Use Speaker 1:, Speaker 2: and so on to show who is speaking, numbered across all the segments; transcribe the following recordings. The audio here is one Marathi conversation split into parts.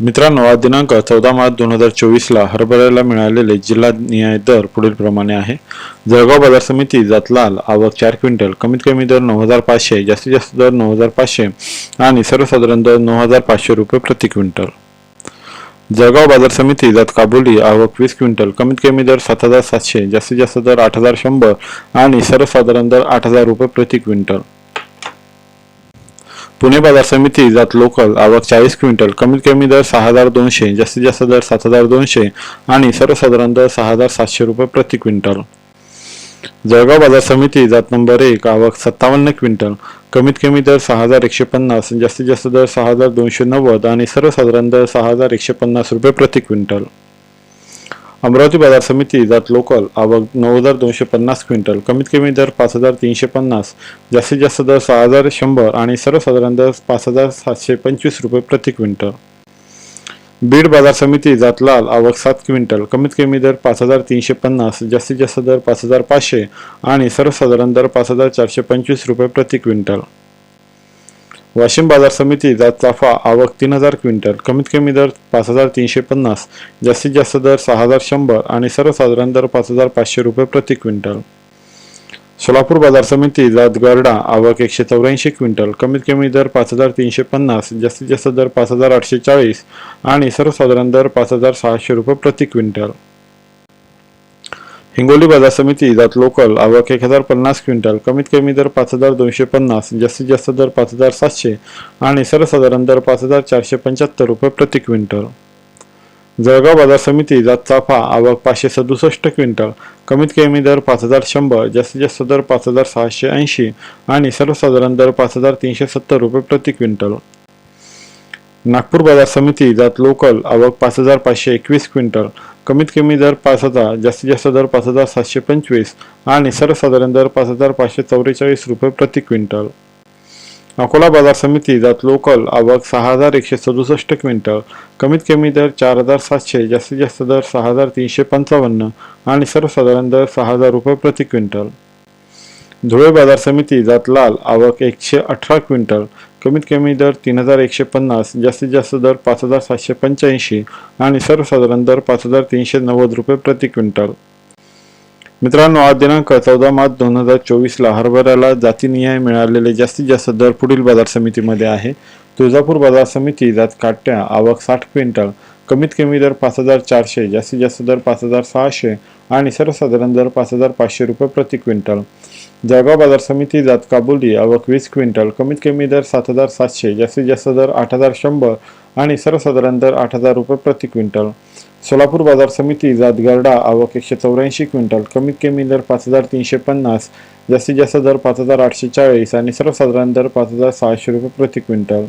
Speaker 1: मित्रांनो आज दिनांक चौदा मार्च दोन हजार चोवीसला हरभऱ्याला मिळालेले जिल्हा न्याय दर पुढील प्रमाणे आहे. जळगाव बाजार समिती जातलाल आवक चार क्विंटल. कमीत कमी दर नऊ हजार पाचशे जास्तीत जास्त दर नऊ हजार पाचशे आणि सर्वसाधारण दर नऊ हजार पाचशे रुपये प्रति क्विंटल. जळगाव बाजार समिती जात काबुली आवक वीस क्विंटल. कमीत कमी दर सात हजार सातशे जास्तीत जास्त दर आठ हजार शंभर आणि सर्वसाधारण दर आठ हजार रुपये प्रति क्विंटल. पुणे बाजार समिती जात लोकल आवक चाळीस क्विंटल कमीत कमी दर सहा हजार दोनशे जास्तीत जास्त दर सात हजार दोनशे आणि सर्वसाधारण दर सहा हजार सातशे रुपये प्रति क्विंटल. जळगाव बाजार समिती जात नंबर एक आवक सत्तावन्न क्विंटल कमीत कमी दर सहा हजार एकशे पन्नास जास्तीत जास्त दर सहा हजार दोनशे नव्वद आणि सर्वसाधारण दर सहा हजार एकशे पन्नास रुपये प्रति क्विंटल. अमरावती बाजार समिती जात लोकल आवक नऊ हजार दोनशे पन्नास क्विंटल. कमीत कमी दर पाच हजार तीनशे पन्नास. जास्तीत जास्त दर सहा हजार शंभर आणि सर्वसाधारण दर पाच हजार सातशे पंचवीस रुपये प्रति क्विंटल. बीड बाजार समिती जात लाल आवक सात क्विंटल. कमीत कमी दर पाच हजार तीनशे पन्नास जास्तीत जास्त दर पाच हजार पाचशे आणि सर्वसाधारण दर पाच हजार चारशे पंचवीस रुपये प्रति क्विंटल. वाशिम बाजार समिती जात चाफा आवक तीन हजार क्विंटल कमीत कमी दर पाच हजार तीनशे पन्नास जास्तीत जास्त दर सहा हजार शंभर आणि सर्वसाधारण दर पाच हजार पाचशे रुपये प्रति क्विंटल. सोलापूर बाजार समिती जात गरडा आवक एकशे चौऱ्याऐंशी क्विंटल कमीत कमी दर पाच हजार तीनशे पन्नास जास्तीत जास्त दर पाच हजार आठशे चाळीस आणि सर्वसाधारण दर पाच हजार सहाशे रुपये प्रति क्विंटल. हिंगोली बाजार समिती जात लोकल आवक एक हजार पन्नास क्विंटल कमीत कमी दर पाच हजार दोनशे पन्नास जास्तीत जास्त दर पाच हजार सातशे आणि सर्वसाधारण दर पाच हजार चारशे पंच्याहत्तर रुपये प्रति क्विंटल. जळगाव बाजार समिती जात चाफा आवक पाचशे सदुसष्ट क्विंटल कमीत कमी दर पाच हजार शंभर जास्तीत जास्त दर पाच हजार सहाशे ऐंशी आणि सर्वसाधारण दर पाच हजार तीनशे सत्तर रुपये प्रति क्विंटल. नागपूर बाजार समिती जात लोकल आवक पाच हजार पाचशे एकवीस क्विंटल. कमीत कमी दर पाच हजार जास्तीत जास्त दर पाच हजार सातशे पंचवीस आणि सर्वसाधारण दर पाच हजार पाचशे चौवेचाळीस रुपये प्रति क्विंटल. अकोला बाजार समिती जात लोकल आवक सहा हजार एकशे सदुसष्ट क्विंटल. कमीत कमी दर चार हजार सातशे जास्तीत जास्त दर सहा हजार तीनशे पंचावन्न आणि सर्वसाधारण दर सहा हजार रुपये प्रति क्विंटल. धुळे बाजार समिती जात लाल आवक एकशे अठरा क्विंटल कमीत कमी दर तीन हजार एकशे पन्नास जास्तीत जास्त दर पाच हजार सातशे पंच्याऐंशी आणि सर्वसाधारण दर पाच हजार तीनशे नव्वद रुपये प्रति क्विंटल. मित्रांनो आज दिनांक चौदा मार्च दोन हजार चोवीसला हरभऱ्याला जातीनिहाय मिळालेले जास्तीत जास्त दर पुढील बाजार समितीमध्ये आहे. तुळजापूर बाजार समिती जात काट्या आवक साठ क्विंटल कमीत कमी दर पाच हजार चारशे जास्तीत जास्त दर पाच हजार सहाशे आणि सर्वसाधारण दर पाच हजार पाचशे रुपये प्रति क्विंटल. जळगाव बाजार समिती जात काबुली आवक वीस क्विंटल कमीत कमी दर सात हजार सातशे जास्तीत जास्त दर आठ हजार शंभर आणि सर्वसाधारण दर आठ हजार रुपये प्रति क्विंटल. सोलापूर बाजार समिती जात गरडा आवक एकशे चौऱ्याऐंशी क्विंटल कमीत कमी दर पाच हजार तीनशे पन्नास जास्तीत जास्त दर पाच हजार आठशे चाळीस आणि सर्वसाधारण दर पाच हजार सहाशे रुपये प्रति क्विंटल.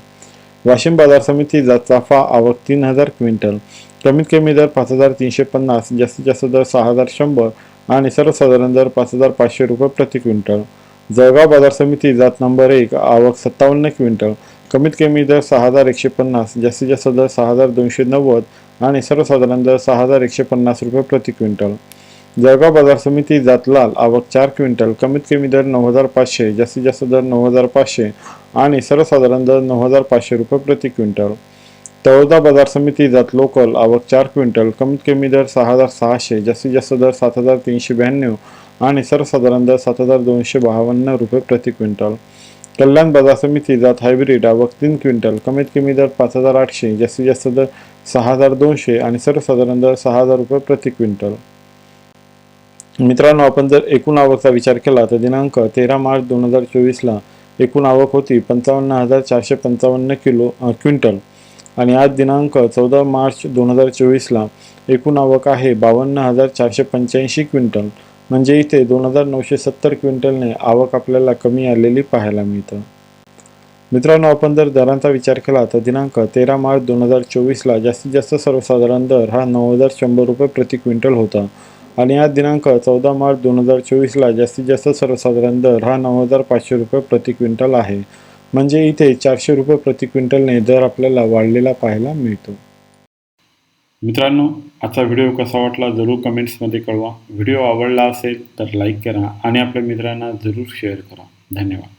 Speaker 1: वाशिम बाजार समिती जात चाफा आवक तीन हजार क्विंटल. कमीत कमी दर पाच हजार तीनशे पन्नास जास्तीत जास्त दर सहा हजार शंभर आणि सर्वसाधारण दर पाच हजार पाचशे रुपये प्रति क्विंटल. जळगाव बाजार समिती जात नंबर एक आवक सत्तावन्न क्विंटल. कमीत कमी दर सहा हजार एकशे पन्नास जास्तीत जास्त दर सहा हजार दोनशे नव्वद आणि सर्वसाधारण दर सहा हजार एकशे पन्नास रुपये प्रति क्विंटल. जळगाव बाजार समिती जात लाल आवक चार क्विंटल. कमीत कमी दर नऊ हजार पाचशे जास्तीत जास्त दर नऊ हजार पाचशे आणि सर्वसाधारण दर नऊ हजार पाचशे रुपये प्रति क्विंटल. तळोदा बाजार समिती जात लोकल आवक चार क्विंटल कमीत कमी दर सहा हजार सहाशे जास्तीत जास्त दर सात हजार तीनशे ब्याण्णव आणि सर्वसाधारण दर सात हजार दोनशे बावन्न रुपये प्रति क्विंटल. कल्याण बाजार समिती जात हायब्रिड आवक तीन क्विंटल कमीत कमी दर पाच हजार आठशे जास्तीत जास्त दर सहा हजार दोनशे आणि सर्वसाधारण दर सहा हजार रुपये प्रति क्विंटल. मित्रांनो आपण जर एकूण आवकचा विचार केला तर दिनांक तेरा मार्च दोन हजार चोवीसला एकूण आवक होती पंचावन्न हजार चारशे पंचावन्न किलो क्विंटल. आणि आज दिनांक चौदा मार्च दोन हजार चोवीसला एकूण आवक आहे बावन्न हजार चारशे पंच्याऐंशी क्विंटल. म्हणजे इथे दोन हजार नऊशे सत्तर क्विंटलने आवक आपल्याला कमी आलेली पाहायला मिळतं. मित्रांनो आपण जर दरांचा विचार केला तर दिनांक तेरा मार्च दोन हजार चोवीसला जास्तीत जास्त सर्वसाधारण दर हा नऊ हजार शंभर रुपये प्रति क्विंटल होता. आणि आज दिनांक चौदा मार्च दोन हजार चोवीसला जास्तीत जास्त सर्वसाधारण दर हा नऊ हजार पाचशे रुपये प्रति क्विंटल आहे. म्हणजे इथे चारशे रुपये प्रति क्विंटलने दर आपल्याला वाढलेला पाहायला मिळतो.
Speaker 2: मित्रांनो आजचा व्हिडिओ कसा वाटला जरूर कमेंट्समध्ये कळवा. व्हिडिओ आवडला असेल तर लाईक करा आणि आपल्या मित्रांना जरूर शेअर करा. धन्यवाद.